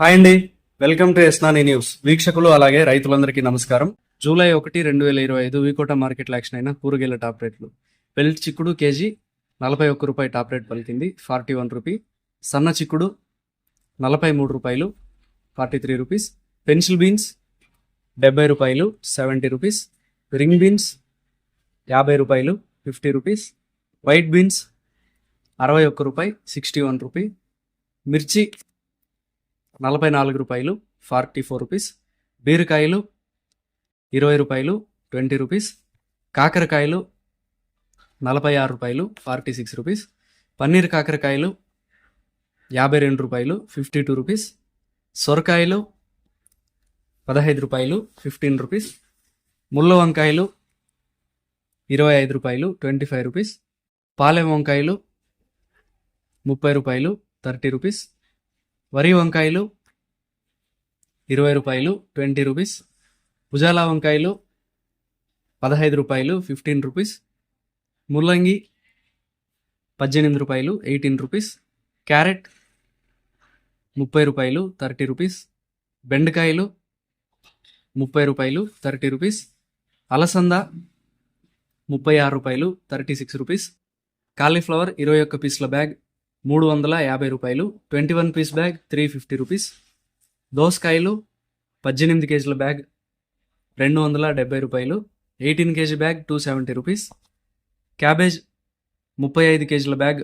Hi అండి. Welcome to ఎస్నాని news. వీక్షకులు అలాగే రైతులందరికీ నమస్కారం. జూలై ఒకటి రెండు వేల ఇరవై ఐదు వీకోట మార్కెట్ యాక్షన్ అయిన కూరగాయల టాప్ రేట్లు. పెళ్ళి చిక్కుడు కేజీ నలభై ఒక్క రూపాయి టాప్ రేట్ పలికింది ఫార్టీ వన్ రూపీ. సన్న చిక్కుడు నలభై మూడు రూపాయలు forty three rupees. Pencil beans డెబ్బై రూపాయలు సెవెంటీ రూపీస్. రింగ్ బీన్స్ యాభై రూపాయలు ఫిఫ్టీ రూపీస్. వైట్ బీన్స్ అరవై ఒక్క రూపాయి సిక్స్టీ వన్ రూపీ. మిర్చి నలభై నాలుగు రూపాయలు ఫార్టీ ఫోర్ రూపీస్. బీరకాయలు ఇరవై రూపాయలు ట్వంటీ రూపీస్. కాకరకాయలు నలభై ఆరు రూపాయలు ఫార్టీ సిక్స్ రూపీస్. పన్నీర్ కాకరకాయలు యాభై రెండు రూపాయలు ఫిఫ్టీ టూ రూపీస్. సొరకాయలు పదహైదు రూపాయలు ఫిఫ్టీన్ రూపీస్. ముళ్ళ వంకాయలు ఇరవై ఐదు రూపాయలు ట్వంటీ ఫైవ్ రూపీస్. పాలెం వంకాయలు ముప్పై రూపాయలు థర్టీ రూపీస్. వరి వంకాయలు ఇరవై రూపాయలు ట్వంటీ రూపీస్. భుజాల వంకాయలు పదహైదు రూపాయలు ఫిఫ్టీన్ రూపీస్. ముల్లంగి పద్దెనిమిది రూపాయలు ఎయిటీన్ రూపీస్. క్యారెట్ ముప్పై రూపాయలు థర్టీ రూపీస్. బెండకాయలు ముప్పై రూపాయలు థర్టీ రూపీస్. అలసంద ముప్పై ఆరు రూపాయలు థర్టీ సిక్స్ రూపీస్. కాలీఫ్లవర్ ఇరవై ఒక్క పీస్ల బ్యాగ్ మూడు వందల యాభై రూపాయలు twenty one piece bag three fifty rupees దోసకాయలు పద్దెనిమిది కేజీల బ్యాగ్ రెండు వందల డెబ్బై రూపాయలు eighteen KG bag two seventy rupees cabbage ముప్పై ఐదు కేజీల బ్యాగ్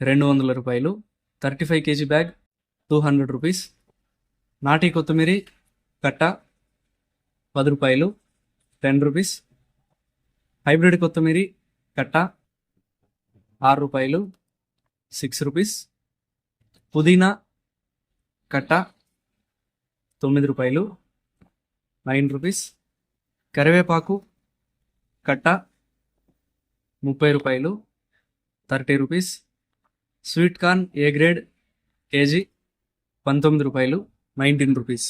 రెండు వందల రూపాయలు thirty five KG bag two hundred rupees నాటి కొత్తిమీరి కట్ట పది రూపాయలు టెన్ రూపీస్ హైబ్రిడ్ కొత్తిమీరి కట్ట ఆరు రూపాయలు సిక్స్ రూపీస్. పుదీనా కట్ట తొమ్మిది రూపాయలు. Nine rupees. కరివేపాకు కట్ట ముప్పై రూపాయలు. Thirty rupees. Sweet corn A grade KG పంతొమ్మిది రూపాయలు. Nineteen rupees.